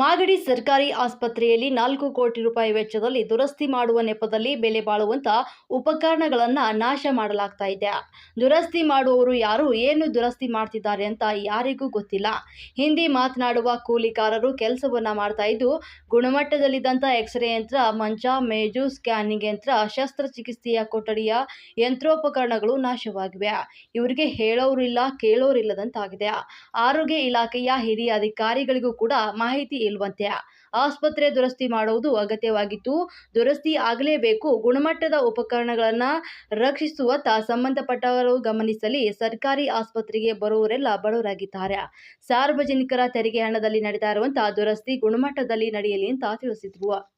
ಮಾಗಡಿ ಸರ್ಕಾರಿ ಆಸ್ಪತ್ರೆಯಲ್ಲಿ ನಾಲ್ಕು ಕೋಟಿ ರೂಪಾಯಿ ವೆಚ್ಚದಲ್ಲಿ ದುರಸ್ತಿ ಮಾಡುವ ನೆಪದಲ್ಲಿ ಬೆಲೆ ಬಾಳುವಂತ ಉಪಕರಣಗಳನ್ನು ನಾಶ ಮಾಡಲಾಗ್ತಾ ಇದೆ. ದುರಸ್ತಿ ಮಾಡುವವರು ಯಾರು, ಏನು ದುರಸ್ತಿ ಮಾಡ್ತಿದ್ದಾರೆ ಅಂತ ಯಾರಿಗೂ ಗೊತ್ತಿಲ್ಲ. ಹಿಂದಿ ಮಾತನಾಡುವ ಕೂಲಿಕಾರರು ಕೆಲಸವನ್ನ ಮಾಡ್ತಾ ಇದ್ದು ಗುಣಮಟ್ಟದಲ್ಲಿದ್ದಂಥ ಎಕ್ಸ್ರೇ ಯಂತ್ರ, ಮಂಚ, ಮೇಜು, ಸ್ಕ್ಯಾನಿಂಗ್ ಯಂತ್ರ, ಶಸ್ತ್ರಚಿಕಿತ್ಸೆಯ ಕೊಠಡಿಯ ಯಂತ್ರೋಪಕರಣಗಳು ನಾಶವಾಗಿವೆ. ಇವರಿಗೆ ಹೇಳೋರಿಲ್ಲ, ಕೇಳೋರಿಲ್ಲದಂತಾಗಿದೆ. ಆರೋಗ್ಯ ಇಲಾಖೆಯ ಹಿರಿಯ ಅಧಿಕಾರಿಗಳಿಗೂ ಕೂಡ ಮಾಹಿತಿ ಇಲ್ವಂತೆ. ಆಸ್ಪತ್ರೆ ದುರಸ್ತಿ ಮಾಡುವುದು ಅಗತ್ಯವಾಗಿತ್ತು. ದುರಸ್ತಿ ಆಗಲೇಬೇಕು. ಗುಣಮಟ್ಟದ ಉಪಕರಣಗಳನ್ನು ರಕ್ಷಿಸುವತ್ತ ಸಂಬಂಧಪಟ್ಟವರು ಗಮನಿಸಲಿ. ಸರ್ಕಾರಿ ಆಸ್ಪತ್ರೆಗೆ ಬರುವವರೆಲ್ಲ ಬಡವರಾಗಿದ್ದಾರೆ. ಸಾರ್ವಜನಿಕರ ತೆರಿಗೆ ಹಣದಲ್ಲಿ ನಡೀತಾ ಇರುವಂತಹ ದುರಸ್ತಿ ಗುಣಮಟ್ಟದಲ್ಲಿ ನಡೆಯಲಿ ಅಂತ ತಿಳಿಸಿದ್ರು.